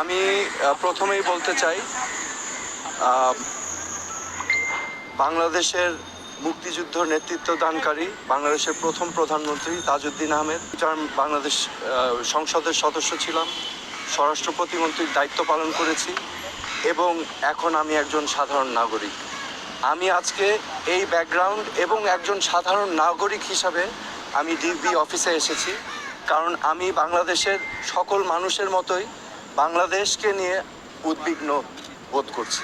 আমি প্রথমেই বলতে চাই বাংলাদেশের মুক্তিযুদ্ধ নেতৃত্ব দানকারী, বাংলাদেশের প্রথম প্রধানমন্ত্রী তাজউদ্দিন আহমেদ। টার্ম বাংলাদেশ সংসদের সদস্য ছিলাম স্বরাষ্ট্র প্রতিমন্ত্রীর দায়িত্ব পালন করেছি, এবং এখন আমি একজন সাধারণ নাগরিক। আমি আজকে এই ব্যাকগ্রাউন্ড এবং একজন সাধারণ নাগরিক হিসাবে আমি ডিবি অফিসে এসেছি, কারণ আমি বাংলাদেশের সকল মানুষের মতোই বাংলাদেশকে নিয়ে উদ্বিগ্ন বোধ করছি।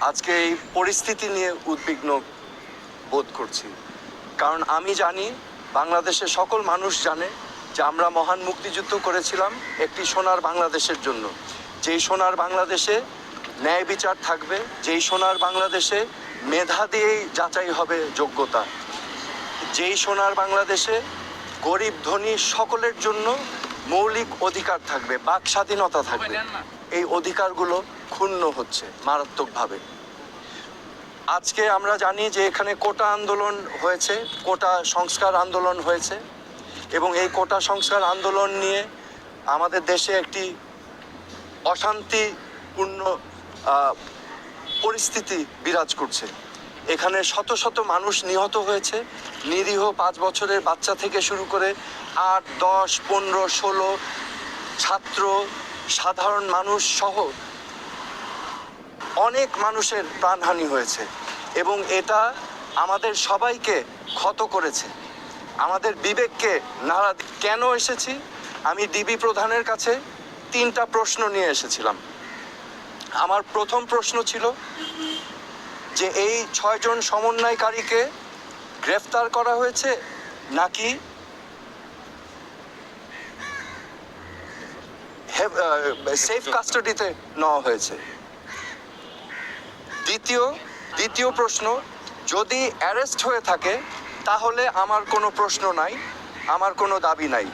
আজকে এই পরিস্থিতি নিয়ে উদ্বিগ্ন বোধ করছি। কারণ আমি জানি বাংলাদেশের সকল মানুষ জানে যে আমরা মহান মুক্তিযুদ্ধ করেছিলাম একটি সোনার বাংলাদেশের জন্য। যেই সোনার বাংলাদেশে ন্যায় বিচার থাকবে, যেই সোনার বাংলাদেশে মেধা দিয়েই যাচাই হবে যোগ্যতা। যেই সোনার বাংলাদেশে গরিব ধনী সকলের জন্য মৌলিক অধিকার থাকবে বাক স্বাধীনতা থাকবে। এই অধিকারগুলো ক্ষুণ্ণ হচ্ছে মারাত্মকভাবে। আজকে আমরা জানি যে এখানে কোটা আন্দোলন হয়েছে কোটা সংস্কার আন্দোলন হয়েছে এবং এই কোটা সংস্কার আন্দোলন নিয়ে আমাদের দেশে একটি অশান্তিপূর্ণ পরিস্থিতি বিরাজ করছে। এখানে শত শত মানুষ নিহত হয়েছে। নিরীহ পাঁচ বছরের বাচ্চা থেকে শুরু করে আট, দশ, পনেরো, ষোলো ছাত্র, সাধারণ মানুষ সহ অনেক মানুষের প্রাণহানি হয়েছে এবং এটা আমাদের সবাইকে ক্ষত করেছে। আমাদের বিবেককে নাড়া কেন এসেছি? আমি ডিবি প্রধানের কাছে তিনটা প্রশ্ন নিয়ে এসেছিলাম। আমার প্রথম প্রশ্ন ছিল যে এই ছয়জন সমন্বয়কারীকে গ্রেফতার করা হয়েছে নাকি সেফ কাস্টাডিতে নেওয়া হয়েছে? দ্বিতীয় দ্বিতীয় প্রশ্ন, যদি অ্যারেস্ট হয়ে থাকে, তাহলে আমার কোনো প্রশ্ন নাই, আমার কোনো দাবি নাই।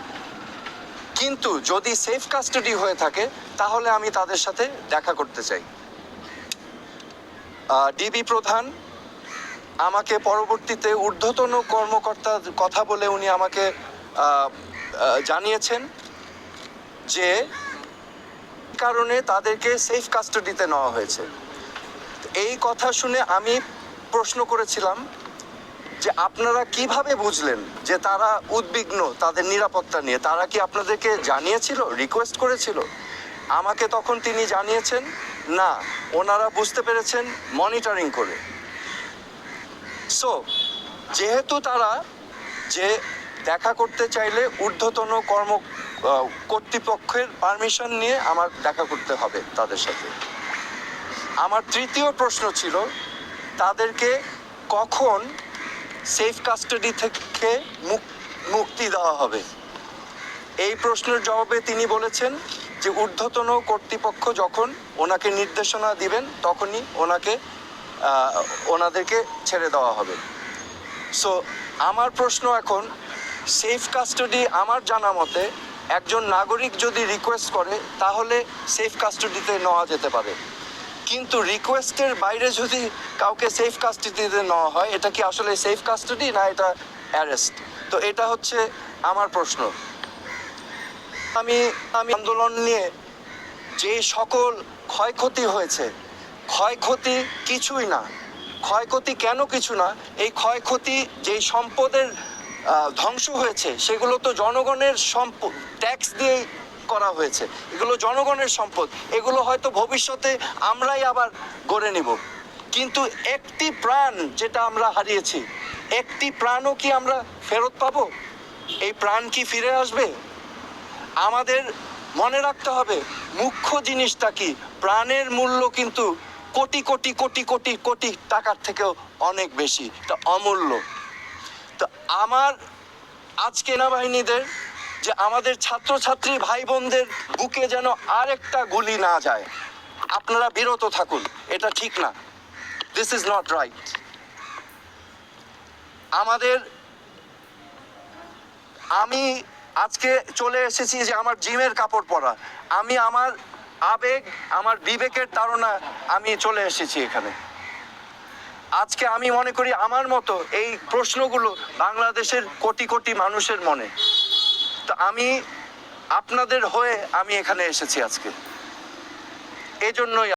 কিন্তু যদি সেফ কাস্টাডি হয়ে থাকে, তাহলে আমি তাদের সাথে দেখা করতে চাই। ডিবি প্রধান, আমাকে পরবর্তীতে ঊর্ধ্বতন কর্মকর্তার কথা বলে উনি আমাকে জানিয়েছেন যে কারণে তাদেরকে সেফ কাস্টাডিতে নেওয়া হয়েছে। এই কথা শুনে আমি প্রশ্ন করেছিলাম যে আপনারা কীভাবে বুঝলেন যে তারা উদ্বিগ্ন তাদের নিরাপত্তা নিয়ে? তারা কি আপনাদেরকে জানিয়েছিল রিকোয়েস্ট করেছিল? আমাকে তখন তিনি জানিয়েছেন, না, ওনারা বুঝতে পেরেছেন মনিটরিং করে। সো যেহেতু তারা যে দেখা করতে চাইলে ঊর্ধ্বতন কর্ম কর্তৃপক্ষের পারমিশন নিয়ে আমার দেখা করতে হবে তাদের সাথে। আমার তৃতীয় প্রশ্ন ছিল, তাদেরকে কখন সেফ কাস্টাডি থেকে মুক- মুক্তি দেওয়া হবে? এই প্রশ্নের জবাবে তিনি বলেছেন যে ঊর্ধ্বতন কর্তৃপক্ষ যখন ওনাকে নির্দেশনা দিবেন, তখনই ওনাকে ওনাদেরকে ছেড়ে দেওয়া হবে। সো আমার প্রশ্ন এখন সেফ কাস্টাডি আমার জানা মতে, একজন নাগরিক যদি রিকোয়েস্ট করে, তাহলে সেফ কাস্টাডিতে নেওয়া যেতে পারে। কিন্তু রিকোয়েস্টের বাইরে যদি কাউকে সেফ কাস্টাডিতে নেওয়া হয়, এটা কি আসলে সেফ কাস্টাডি না এটা অ্যারেস্ট তো এটা হচ্ছে আমার প্রশ্ন। আমি আমি আন্দোলন নিয়ে যে সকল ক্ষয়ক্ষতি হয়েছে, ক্ষয়ক্ষতি কিছুই না। ক্ষয়ক্ষতি কেন কিছু না? এই ক্ষয়ক্ষতি যেই সম্পদের ধ্বংস হয়েছে, সেগুলো তো জনগণের সম্পদ ট্যাক্স দিয়েই করা হয়েছে। এগুলো জনগণের সম্পদ। এগুলো হয়তো ভবিষ্যতে আমরাই আবার গড়ে নিব। কিন্তু একটি প্রাণ যেটা আমরা হারিয়েছি, একটি প্রাণও কি আমরা ফেরত পাবো? এই প্রাণ কি ফিরে আসবে? আমাদের মনে রাখতে হবে, মুখ্য জিনিসটা কি? প্রাণের মূল্য কিন্তু কোটি কোটি কোটি কোটি কোটি টাকার থেকেও অনেক বেশি। এটা অমূল্য। তো আমার আজকে সেনাবাহিনীদের যে আমাদের ছাত্রছাত্রী ভাই বোনদের বুকে যেন আরেকটা গুলি না যায়, আপনারা বিরত থাকুন, এটা ঠিক না। দিস ইজ নট রাইট আমাদের, আমি আজকে চলে এসেছি যে আমার জিমের কাপড় পরা। আমি আমার আবেগ, আমার বিবেকের তাড়না আমি চলে এসেছি এখানে। আজকে আমি মনে করি আমার মতো এই প্রশ্নগুলো বাংলাদেশের কোটি কোটি মানুষের মনে। তো আমি আপনাদের হয়ে আমি এখানে এসেছি আজকে। এজন্যই